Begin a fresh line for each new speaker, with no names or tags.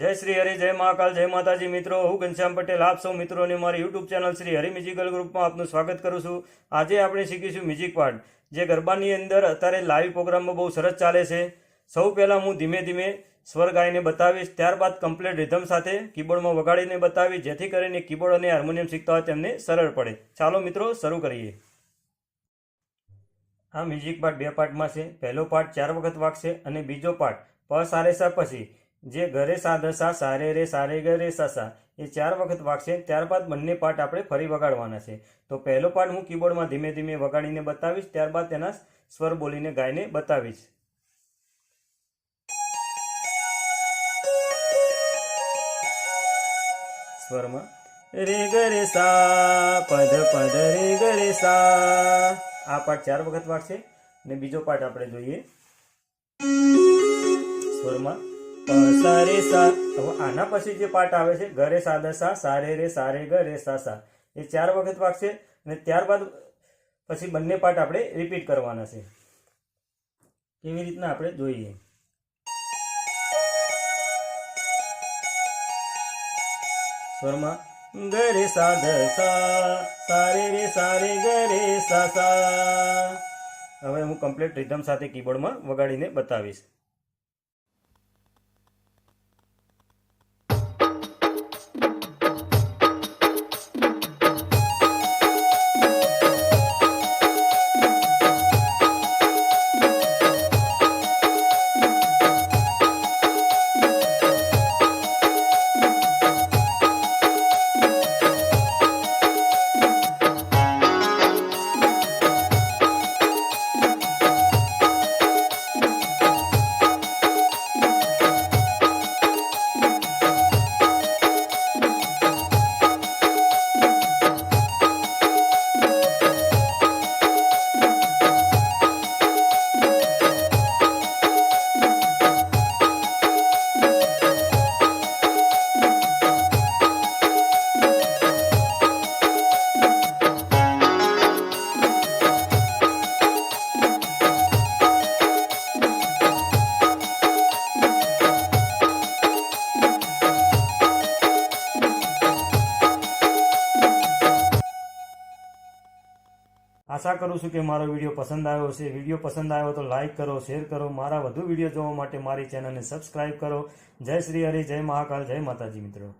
જય શ્રી હરિ, જય મહાકાલ, જય માતાજી. મિત્રો, હું ઘનશ્યામ પટેલ. આપ સૌ મિત્રોને મારી YouTube channel Shri Hari musical ગ્રુપમાં આપનું સ્વાગત કરું છું. આજે આપણે શીખીશું મ્યુઝિક પાર્ટ જે ગરબાની અંદર અત્યારે લાઈવ પ્રોગ્રામમાં બહુ સરસ ચાલે છે. સૌ પહેલાં હું ધીમે ધીમે સ્વર ગાઈને બતાવીશ, ત્યારબાદ કમ્પ્લીટ રિધમ સાથે કીબોર્ડમાં વગાડીને બતાવીશ, જેથી કરીને કીબોર્ડ અને હાર્મોનિયમ શીખતા હોય તેમને સરળ પડે. ચાલો મિત્રો, શરૂ કરીએ. આ મ્યુઝિક પાર્ટ બે પાર્ટમાં છે. પહેલો પાર્ટ ચાર વખત વાગશે અને બીજો પાર્ટ પ સારેસા પછી. જે ઘરે સા, સારે રે, સારે ગરે સા સા, એ ચાર વખત વાગશે ત્યારબાદ બંને પાર્ટ આપણે ફરી વગાડવાના છે. તો પહેલો પાર્ટ હું કીબોર્ડમાં ધીમે ધીમે વગાડીને બતાવીશ, ત્યારબાદ તેના સ્વર બોલીને ગાઈને બતાવીશ. સ્વરમાં, રે ગરે સા પદ પદ રે ગરે સા. આ પાઠ ચાર વખત વાગશે. અને બીજો પાઠ આપણે જોઈએ. સ્વરમાં પ સા રે હવે આના પછી જે પાઠ આવે છે, ઘરે સા દ સા, સારે રે, સારે ગ રે સા સા, એ ચાર વખત વાગશે અને ત્યારબાદ પછી બંને પાઠ આપણે રિપીટ કરવાના છે. કેવી રીતના આપણે જોઈએ? સ્વરમાં રે સા ધ સા, સારે રે, સારે ગરે સા સા. હવે હું કમ્પ્લીટ રિધમ સાથે કીબોર્ડમાં વગાડીને બતાવીશ. આશા કરું છું કે મારો વીડિયો પસંદ આવ્યો છે વીડિયો પસંદ આવ્યો તો લાઇક કરો, શેર કરો, મારા વધુ વીડિયો જોવા માટે મારી ચેનલને સબસ્ક્રાઇબ કરો. જય શ્રી હરિ, જય મહાકાલ, જય માતાજી મિત્રો.